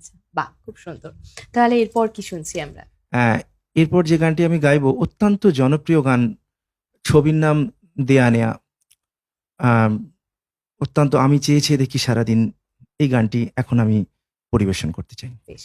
আচ্ছা বাহ খুব সুন্দর। তাহলে এরপর কি শুনছি আমরা? হ্যাঁ, এরপর যে গানটি আমি গাইবো অত্যন্ত জনপ্রিয় গান ছবির নাম দেয়া নেয়া। অত্যন্ত আমি চেয়ে চেয়ে দেখি সারাদিন এই গানটি এখন আমি পরিবেশন করতে চাই। বেশ।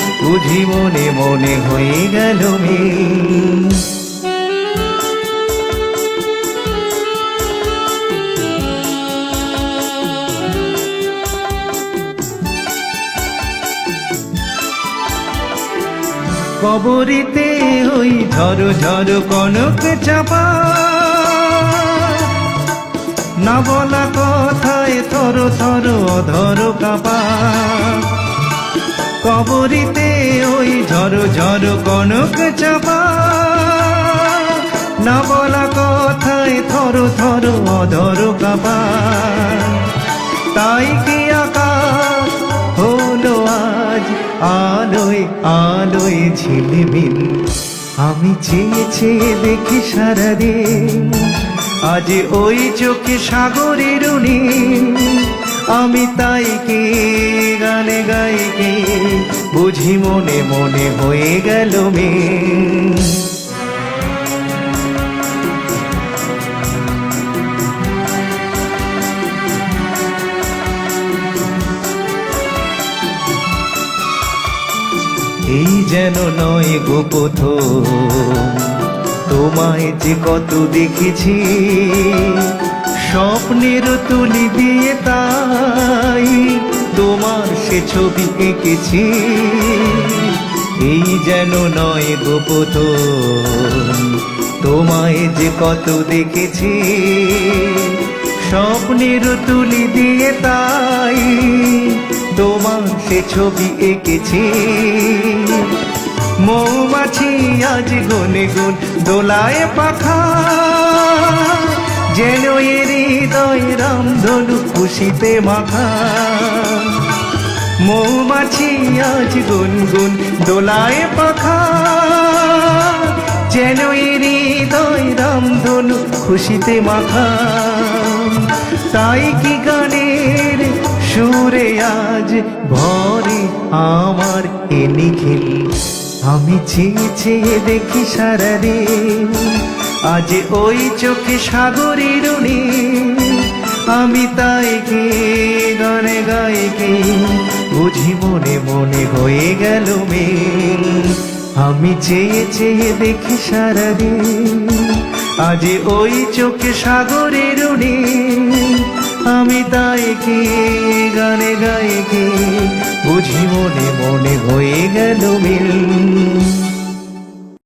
বুঝি মনে মনে হয়ে গেল মে। কবরিতে ওই ঝড় ঝড় কনক চাপা। না বলা কথায় থর থর অধর কাপা। কবরিতে ওই ঝড় ঝড় কনক চাপা। না বলা কথায় থর থর অধর কাপা। তাই কি আকাশ হলো আজ? আলোয় আলোয় ঝিলমিল। আমি চেয়ে চেয়ে দেখি সারাদিন। আজ ওই চোখে সাগরের উনি আমি তাই কে গানে গাইকে বুঝি মনে মনে হয়ে গেল মেয়ে। এই যেন নয় গো প্রথম, তোমায় যে কত দেখেছি স্বপ্নের তুলি দিয়ে তাই তোমার সে ছবি এঁকেছি। এই যেন নয় গো প্রথম তোমায় যে কত দেখেছি। স্বপ্নের তুলি দিয়ে তাই তোমার সে ছবি এঁকেছি। মৌমাছি আজ গুনে গুন দোলায় পাখা। যেন এর হৃদয় রামধনু খুশিতে মাখা। মৌমাছি আজ গুন গুন দোলায় পাখা। যেন এর হৃদয় রামধনু খুশিতে মাখা। তাই কি গানের সুরে আজ ভরে আমার এ নিখিল? আমি চেয়ে চেয়ে দেখি সারা রে আজ ওই চোখে সাগরের আমি তাই কে গানে গাইকে বুঝি মনে মনে হয়ে গেল মে আমি চেয়ে চেয়ে দেখি সারাদিন। আজ ওই চোখে সাগরের আমি তাই কে গানে গাইকে বুঝি মনে মনে হয়ে গেল মিল।